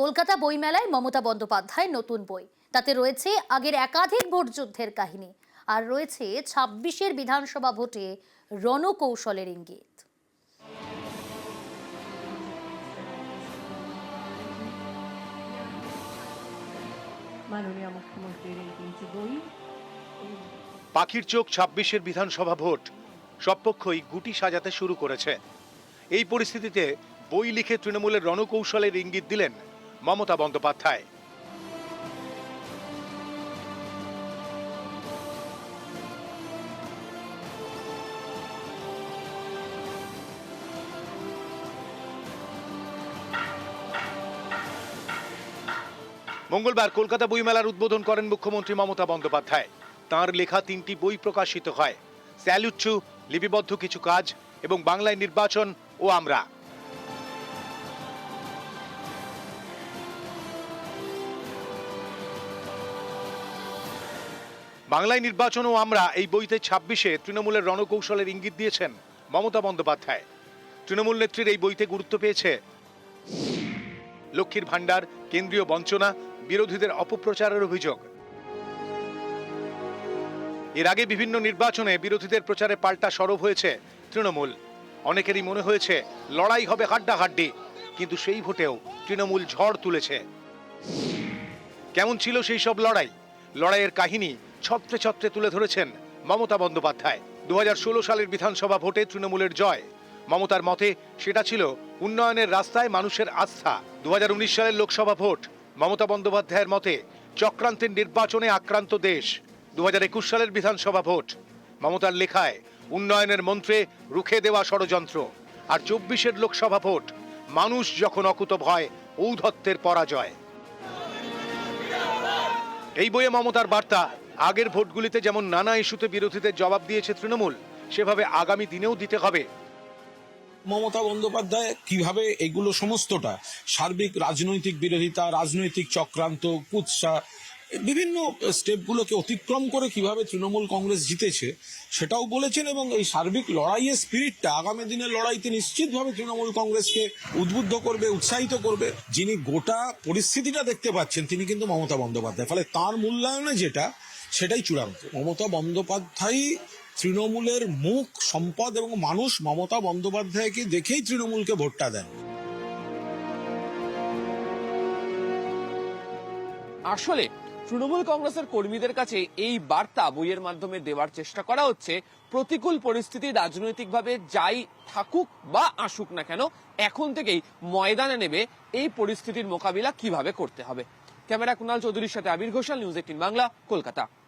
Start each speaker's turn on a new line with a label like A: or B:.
A: কলকাতা বইমেলায় মমতা বন্দ্যোপাধ্যায় নতুন বই। তাতে রয়েছে আগের একাধিক ভোট যুদ্ধের কাহিনী। আর রয়েছে ছাব্বিশের বিধানসভা ভোটে রণকৌশলের ইঙ্গিত।
B: মাননীয় মুখ্যমন্ত্রীর এই তিনটি বই।
C: পাখির চোখ ছাব্বিশের বিধানসভা ভোট। সব পক্ষই গুটি সাজাতে শুরু করেছে। এই পরিস্থিতিতে বই লিখে তৃণমূলের রণকৌশলের ইঙ্গিত দিলেন মমতা বন্দ্যোপাধ্যায়। মঙ্গলবার কলকাতা বইমেলার উদ্বোধন করেন মুখ্যমন্ত্রী মমতা বন্দ্যোপাধ্যায়। তাঁর লেখা তিনটি বই প্রকাশিত হয়। স্যালুচ্ছু লিপিবদ্ধ কিছু কাজ এবং বাংলায় নির্বাচন ও আমরা। বাংলায় নির্বাচনও আমরা এই বইতে ছাব্বিশে তৃণমূলের রণকৌশলের ইঙ্গিত দিয়েছেন মমতা বন্দ্যোপাধ্যায়। তৃণমূল নেত্রীর এই বইতে গুরুত্ব পেয়েছে লক্ষ্মীর ভাণ্ডার, কেন্দ্রীয় বঞ্চনা, বিরোধীদের অপপ্রচারের অভিযোগ। এর আগে বিভিন্ন নির্বাচনে বিরোধীদের প্রচারে পাল্টা সরব হয়েছে তৃণমূল। অনেকেরই মনে হয়েছে, লড়াই হবে হাড্ডাহাড্ডি, কিন্তু সেই ভোটেও তৃণমূল ঝড় তুলেছে। কেমন ছিল সেই সব লড়াই? লড়াইয়ের কাহিনী ছত্রে ছত্রে তুলে ধরেছেন মমতা বন্দ্যোপাধ্যায়। দু হাজার ষোলো সালের বিধানসভা ভোটে তৃণমূলের জয়। মমতার মতে সেটা ছিল উন্নয়নের রাস্তায় মানুষের আস্থা। দুহাজার উনিশ সালের লোকসভা ভোট। মমতা বন্দ্যোপাধ্যায়ের মতে চক্রান্তের নির্বাচনে আক্রান্ত দেশ। দু হাজার একুশ সালের বিধানসভা ভোট। মমতার লেখায়, উন্নয়নের মন্ত্রে রুখে দেওয়া ষড়যন্ত্র। আর চব্বিশের লোকসভা ভোট, মানুষ যখন অকুত ভয়, ঔধত্বের পরাজয়। এই বইয়ে মমতার বার্তা। আগের ভোটগুলিতে যেমন নানা ইস্যুতে বিরোধীদের জবাব দিয়েছে তৃণমূল, সেভাবে আগামী দিনেও দিতে হবে।
D: মমতা বন্দ্যোপাধ্যায়, কীভাবে এগুলো সমস্তটা? সার্বিক রাজনৈতিক বিরোধিতা, রাজনৈতিক চক্রান্ত, কুৎসা, বিভিন্ন স্টেপগুলোকে অতিক্রম করে কীভাবে তৃণমূল কংগ্রেস জিতেছে, সেটাও বলেছেন এবং এই সার্বিক লড়াইয়ের স্পিরিটটা আগামী দিনের লড়াইতে নিশ্চিতভাবে তৃণমূল কংগ্রেসকে উদ্বুদ্ধ করবে, উৎসাহিত করবে। যিনি গোটা পরিস্থিতিটা দেখতে পাচ্ছেন, তিনি কিন্তু মমতা বন্দ্যোপাধ্যায়। ফলে তার মূল্যায়নে যেটা সেটাই চূড়ান্ত। মমতা বন্দ্যোপাধ্যায় তৃণমূলের মুখ, সম্পদ এবং মানুষ মমতা বন্দ্যোপাধ্যায়কে দেখেই তৃণমূলকে ভোটটা দেন।
E: আসলে তৃণমূল কংগ্রেসের কর্মীদের কাছে এই বার্তা বইয়ের মাধ্যমে দেওয়ার চেষ্টা করা হচ্ছে, প্রতিকূল পরিস্থিতি রাজনৈতিকভাবে যাই থাকুক বা আসুক না কেন, এখন থেকেই ময়দানে নেবে এই পরিস্থিতির মোকাবিলা কীভাবে করতে হবে। ক্যামেরা কুনাল চৌধুরীর সাথে আবির ঘোষাল নিউজ এইটিন বাংলা কলকাতা।